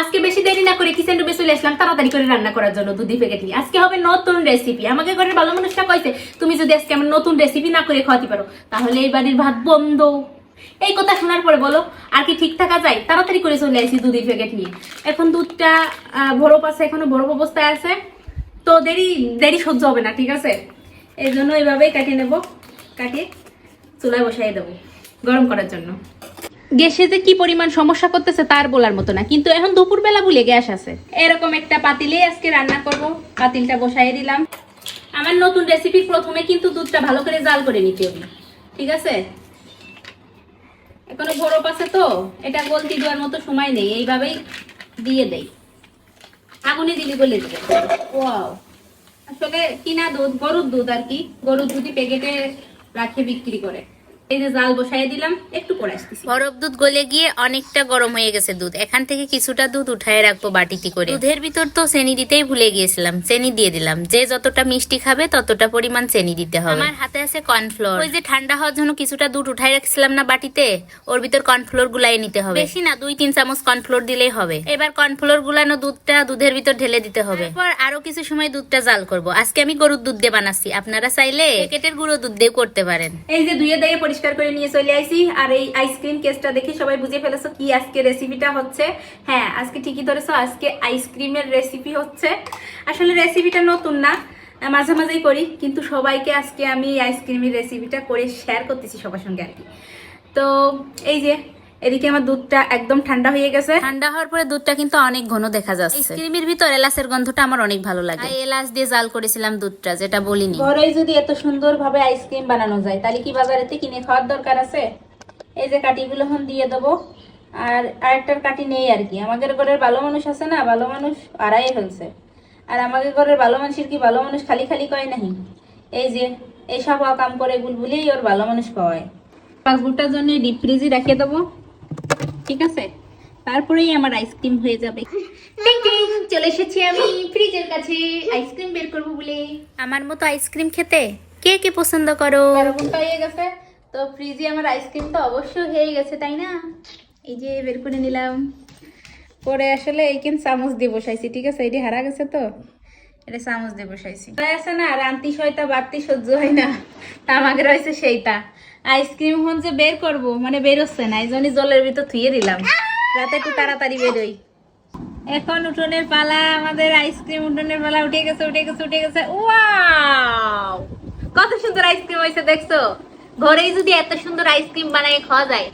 আজকে বেশি দেরি না করে কিচেন রুমে চলে আসলাম, তাড়াতাড়ি করে রান্না করার জন্য দুধি প্যাকেট নিয়ে। আজকে হবে নতুন রেসিপি আমাকে ঘরের ভালো মানুষটা কইছে, তুমি যদি আজকে আমার নতুন রেসিপি না করে খাওয়াতে পারো, তাহলে এই বাড়ির ভাত বন্ধ। এই কথা শোনার পরে বলো, আর কি ঠিক থাকা যায়? তাড়াতাড়ি করে চলে আসি দুধের প্যাকেট নিয়ে। এখন দুধটা বরফ আছে, এখনও বরফ অবস্থায় আছে। তো দেরি দেরি সহ্য হবে না, ঠিক আছে? এই জন্য এইভাবেই কাটিয়ে নেব। কাটিয়ে চুলায় বসাই দেবো, গরম করার জন্য। গ্যাসে যে কি পরিমাণ সমস্যা করতেছে তার বলার মতো না। কিন্তু এখন দুপুরবেলা বলে গ্যাস আছে। এরকম একটা পাতিলেই আজকে রান্না করব। পাতিলটা বসাই দিলাম। আমার নতুন রেসিপি প্রথমে কিন্তু দুধটা ভালো করে জাল করে নিতে হবে। ঠিক আছে? এখনও বরফ আছে তো, এটা গলতি দেওয়ার মতো সময় নেই। এইভাবেই দিয়ে দেই। আগুনে দিলি গলে দেবে ওয়াও। আসলে কিনা দুধ, গরুর দুধ আর কি। গরুর দুধই প্যাকেটে রাখে বিক্রি করে। এই যে জাল বসাই দিলাম একটু পরে আসতেছি। বরফ দুধ গলে গিয়ে অনেকটা গরম হয়ে গেছে দুধ। এখান থেকে কিছুটা দুধ উঠায় রাখব বাটিতে করে। দুধের ভিতর তো চেনি দিতেই ভুলে গিয়েছিলাম। চেনি দিয়ে দিলাম। যে যতটা মিষ্টি খাবে ততটা পরিমাণ চেনি দিতে হবে। আমার হাতে আছে কর্নফ্লোর। ওই যে ঠান্ডা হওয়ার জন্য কিছুটা দুধ উঠাই রাখছিলাম না বাটিতে ওর ভিতর কর্নফ্লোর গুলাই নিতে হবে। বেশি না দুই তিন চামচ কর্নফ্লোর দিলেই হবে। এবার কর্নফ্লোর গুলানো দুধটা দুধের ভিতর ঢেলে দিতে হবে। তারপর আরও কিছু সময় দুধটা জাল করব। আজকে আমি গরুর দুধ দিয়ে বানাচ্ছি। আপনারা চাইলে প্যাকেটের গুঁড়ো দুধ দিয়ে করতে পারেন। এই যে দুইয়ে দিয়ে পরিষ্কার করে নিয়ে চলে আইসি। আর এই আইসক্রিম কেসটা দেখে সবাই বুঝে ফেলেছো কি আজকে রেসিপিটা হচ্ছে। হ্যাঁ আজকে ঠিকই ধরেছো, আজকে আইসক্রিমের রেসিপি হচ্ছে। আসলে রেসিপিটা নতুন না মাঝে মাঝেই করি, কিন্তু সবাইকে আজকে আমি আইসক্রিমের রেসিপিটা করে শেয়ার করতেছি সবার সঙ্গে আর কি। তো এই যে এদিকে আমার দুধটা একদম ঠান্ডা হয়ে গেছে। ঠান্ডা হওয়ার পরে দুধটা কিন্তু অনেক ঘন দেখা যাচ্ছে। আইসক্রিমের ভিতর এলাচের গন্ধটা আমার অনেক ভালো লাগে। তাই এলাচ দিয়ে জাল করেছিলাম দুধটা যেটা বলিনি। ঘরেই যদি এত সুন্দর ভাবে আইসক্রিম বানানো যায় তাহলে কি বাজারেতে কিনে খাওয়ার দরকার আছে? এই যে কাটিগুলো এখন দিয়ে দেবো। আর আরেকটার কাটি নেই আর কি। আমাদের ঘরের ভালো মানুষ আছে না ভালো মানুষ আড়াই ফেলছে আর আমাদের ঘরের ভালো মানুষের কি ভালো মানুষ খালি খালি কয় নাহি? এই যে এই সব কাম করে বুলবুলেই ওর ভালো মানুষ পাওয়ায়। পাসবুকটার জন্য ডিপ ফ্রিজে রেখে দেবো। ঠিক আছে? তারপরেই আমার আইসক্রিম হয়ে যাবে। চলে এসেছি আমি ফ্রিজের কাছে। আইসক্রিম বের করব বলে। আমার মতো আইসক্রিম খেতে কে কে পছন্দ করো? হয়ে গেছে। তো ফ্রিজে আমার আইসক্রিম তো অবশ্যই হয়ে গেছে তাই না? এই যে বের করে নিলাম। পরে আসলে এইখান চামচ দিয়ে বসাইছি ঠিক আছে? এটি হারা গেছে তো এটা চামচ দিয়ে বসাইছি। আছে না রান্তি সয়তা বাড়তি সহ্য হয় না। তা আমাকে রয়েছে সেইটা। আইসক্রিম এখন যে বের করব মানে বেরোচ্ছে না, এই জন্যই জলের ভিতর থুয়ে দিলাম। রাতে একটু তাড়াতাড়ি বেরোই। এখন উঠোনের পালা, আমাদের আইসক্রিম উঠোনের পালা উঠে গেছে উঠে গেছে উঠে গেছে। ওয়াও! কত সুন্দর আইসক্রিম হয়েছে, দেখছ? ঘরেই যদি এত সুন্দর আইসক্রিম বানায় খাওয়া যায়,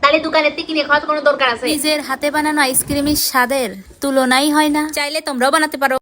তাহলে দোকানের থেকে কিনে খাওয়ার কোনো দরকার আছে? নিজের হাতে বানানো আইসক্রিমের স্বাদের তুলনাই হয় না। চাইলে তোমরাও বানাতে পারো।